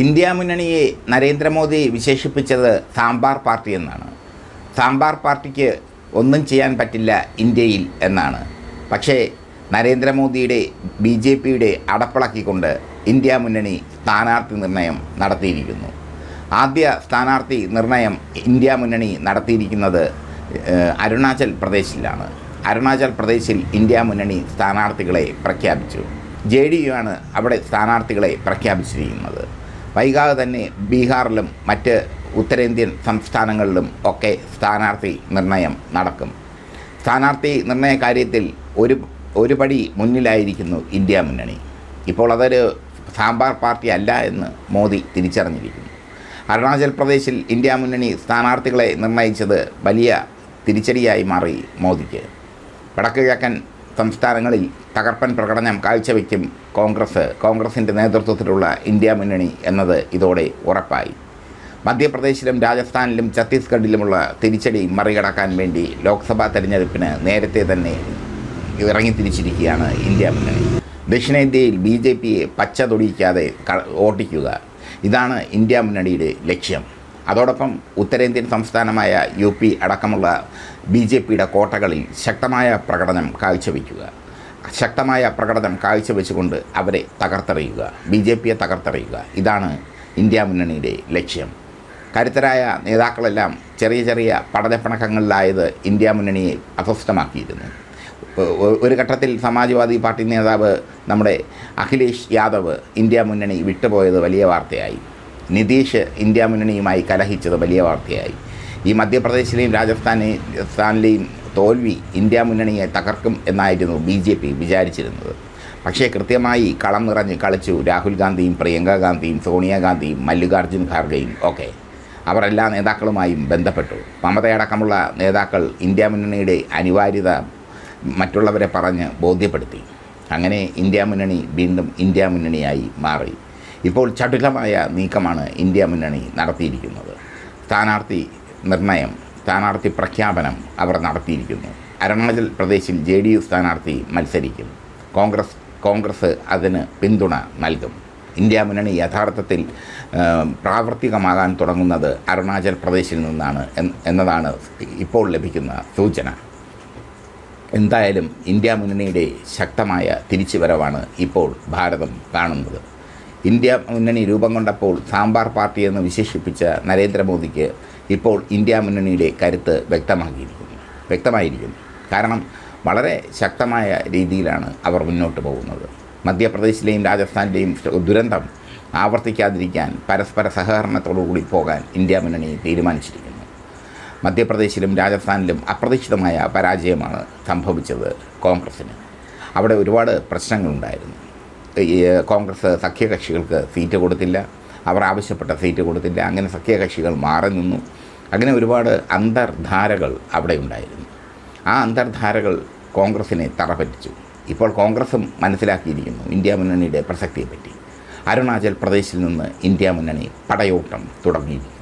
India മുന്നണിയെ Narendra Modi വിശേഷിപ്പിച്ചത് sambar party എന്നാണ്. സാമ്പാർ പാർട്ടിക്ക് ഒന്നും ചെയ്യാൻ പറ്റില്ല ഇന്ത്യയിൽ എന്നാണ്. പക്ഷേ നരേന്ദ്രമോദിയുടെ ബി ജെ പിയുടെ അടപ്പിളക്കിക്കൊണ്ട് ഇന്ത്യ മുന്നണി സ്ഥാനാർത്ഥി നിർണയം നടത്തിയിരിക്കുന്നു. ആദ്യ സ്ഥാനാർത്ഥി നിർണയം ഇന്ത്യ മുന്നണി നടത്തിയിരിക്കുന്നത് അരുണാചൽ പ്രദേശിലാണ്. അരുണാചൽ പ്രദേശിൽ ഇന്ത്യ മുന്നണി സ്ഥാനാർത്ഥികളെ പ്രഖ്യാപിച്ചു. ജെ ഡി യു ആണ് അവിടെ സ്ഥാനാർത്ഥികളെ പ്രഖ്യാപിച്ചിരിക്കുന്നത്. വൈകാതെ തന്നെ ബീഹാറിലും മറ്റ് ഉത്തരേന്ത്യൻ സംസ്ഥാനങ്ങളിലും ഒക്കെ സ്ഥാനാർത്ഥി നിർണയം നടക്കും. സ്ഥാനാർത്ഥി നിർണയ കാര്യത്തിൽ ഒരു ഒരു പടി മുന്നിലായിരിക്കുന്നു ഇന്ത്യ മുന്നണി. ഇപ്പോൾ അതൊരു സാമ്പാർ പാർട്ടി അല്ല എന്ന് മോദി തിരിച്ചറിഞ്ഞിരിക്കുന്നു. അരുണാചൽ പ്രദേശിൽ ഇന്ത്യ മുന്നണി സ്ഥാനാർത്ഥികളെ നിർണയിച്ചത് വലിയ തിരിച്ചടിയായി മാറി മോദിക്ക്. വടക്കു കിഴക്കൻ സംസ്ഥാനങ്ങളിൽ തകർപ്പൻ പ്രകടനം കാഴ്ചവെക്കും കോൺഗ്രസ്. കോൺഗ്രസിന്റെ നേതൃത്വത്തിലുള്ള ഇന്ത്യ മുന്നണി എന്നത് ഇതോടെ ഉറപ്പായി. മധ്യപ്രദേശിലും രാജസ്ഥാനിലും ഛത്തീസ്ഗഡിലുമുള്ള തിരിച്ചടി മറികടക്കാൻ വേണ്ടി ലോക്സഭാ തെരഞ്ഞെടുപ്പിന് നേരത്തെ തന്നെ ഇറങ്ങി ഇറങ്ങിത്തിരിച്ചിരിക്കുകയാണ് ഇന്ത്യ മുന്നണി. ദക്ഷിണേന്ത്യയിൽ ബി ജെ പിയെ പച്ച തൊടിയിക്കാതെ ഓട്ടിക്കുക. ഇതാണ് ഇന്ത്യ മുന്നണിയുടെ ലക്ഷ്യം. അതോടൊപ്പം ഉത്തരേന്ത്യൻ സംസ്ഥാനമായ യു പി അടക്കമുള്ള ബി ജെ പിയുടെ കോട്ടകളിൽ ശക്തമായ പ്രകടനം കാഴ്ചവെക്കുക. ശക്തമായ പ്രകടനം കാഴ്ചവെച്ചുകൊണ്ട് അവരെ തകർത്തെറിയുക ബി ജെ പിയെ തകർത്തെറിയുക. ഇതാണ് ഇന്ത്യ മുന്നണിയുടെ ലക്ഷ്യം. കരുത്തരായ നേതാക്കളെല്ലാം ചെറിയ ചെറിയ പഠനപ്പിണക്കങ്ങളിലായത് ഇന്ത്യ മുന്നണിയെ അസ്വസ്ഥമാക്കിയിരുന്നു. ഒരു ഘട്ടത്തിൽ സമാജ്വാദി പാർട്ടി നേതാവ് നമ്മുടെ അഖിലേഷ് യാദവ് ഇന്ത്യ മുന്നണി വിട്ടുപോയത് വലിയ വാർത്തയായി. നിതീഷ് ഇന്ത്യ മുന്നണിയുമായി കലഹിച്ചത് വലിയ വാർത്തയായി. ഈ മധ്യപ്രദേശിലെയും രാജസ്ഥാനിലെയും സ്ഥാനിലെയും തോൽവി ഇന്ത്യ മുന്നണിയെ തകർക്കും എന്നായിരുന്നു ബി ജെ പി വിചാരിച്ചിരുന്നത്. പക്ഷേ കൃത്യമായി കളം നിറഞ്ഞ് കളിച്ചു രാഹുൽ ഗാന്ധിയും പ്രിയങ്ക ഗാന്ധിയും സോണിയാഗാന്ധിയും മല്ലികാർജുൻ ഖാർഗെയും ഒക്കെ. അവർ എല്ലാ നേതാക്കളുമായും ബന്ധപ്പെട്ടു. മമതയടക്കമുള്ള നേതാക്കൾ ഇന്ത്യ മുന്നണിയുടെ അനിവാര്യത മറ്റുള്ളവരെ പറഞ്ഞ് ബോധ്യപ്പെടുത്തി. അങ്ങനെ ഇന്ത്യ മുന്നണി വീണ്ടും ഇന്ത്യ മുന്നണിയായി മാറി. ഇപ്പോൾ ചടുലമായ നീക്കമാണ് ഇന്ത്യ മുന്നണി നടത്തിയിരിക്കുന്നത്. സ്ഥാനാർത്ഥി നിർണയം സ്ഥാനാർത്ഥി പ്രഖ്യാപനം അവർ നടത്തിയിരിക്കുന്നു. അരുണാചൽ പ്രദേശിൽ ജെ ഡി യു സ്ഥാനാർത്ഥി മത്സരിക്കും. കോൺഗ്രസ് കോൺഗ്രസ് അതിന് പിന്തുണ നൽകും. ഇന്ത്യ മുന്നണി യഥാർത്ഥത്തിൽ പ്രാവർത്തികമാകാൻ തുടങ്ങുന്നത് അരുണാചൽ പ്രദേശിൽ നിന്നാണ് എന്നതാണ് ഇപ്പോൾ ലഭിക്കുന്ന സൂചന. എന്തായാലും ഇന്ത്യ മുന്നണിയുടെ ശക്തമായ തിരിച്ചുവരവാണ് ഇപ്പോൾ ഭാരതം കാണുന്നത്. ഇന്ത്യ മുന്നണി രൂപം കൊണ്ടപ്പോൾ സാമ്പാർ പാർട്ടി എന്ന് വിശേഷിപ്പിച്ച നരേന്ദ്രമോദിക്ക് ഇപ്പോൾ ഇന്ത്യ മുന്നണിയുടെ കരുത്ത് വ്യക്തമാക്കിയിരിക്കുന്നു. വ്യക്തമായിരിക്കുന്നു. കാരണം വളരെ ശക്തമായ രീതിയിലാണ് അവർ മുന്നോട്ട് പോകുന്നത്. മധ്യപ്രദേശിലെയും രാജസ്ഥാനിലെയും ദുരന്തം ആവർത്തിക്കാതിരിക്കാൻ പരസ്പര സഹകരണത്തോടുകൂടി പോകാൻ ഇന്ത്യ മുന്നണി തീരുമാനിച്ചിരിക്കുന്നു. മധ്യപ്രദേശിലും രാജസ്ഥാനിലും അപ്രതീക്ഷിതമായ പരാജയമാണ് സംഭവിച്ചത് കോൺഗ്രസ്സിന് അവിടെ ഒരുപാട് പ്രശ്നങ്ങളുണ്ടായിരുന്നു. കോൺഗ്രസ് സഖ്യകക്ഷികൾക്ക് സീറ്റ് കൊടുത്തില്ല. അവർ ആവശ്യപ്പെട്ട സീറ്റ് കൊടുത്തില്ല. അങ്ങനെ സഖ്യകക്ഷികൾ മാറി നിന്നു. അങ്ങനെ ഒരുപാട് അന്തർധാരകൾ അവിടെ ഉണ്ടായിരുന്നു. ആ അന്തർധാരകൾ കോൺഗ്രസിനെ തറപറ്റിച്ചു. ഇപ്പോൾ കോൺഗ്രസും മനസ്സിലാക്കിയിരിക്കുന്നു ഇന്ത്യ മുന്നണിയുടെ പ്രസക്തിയെപ്പറ്റി. അരുണാചൽ പ്രദേശിൽ നിന്ന് ഇന്ത്യ മുന്നണി പടയോട്ടം തുടങ്ങിയിരിക്കുന്നു.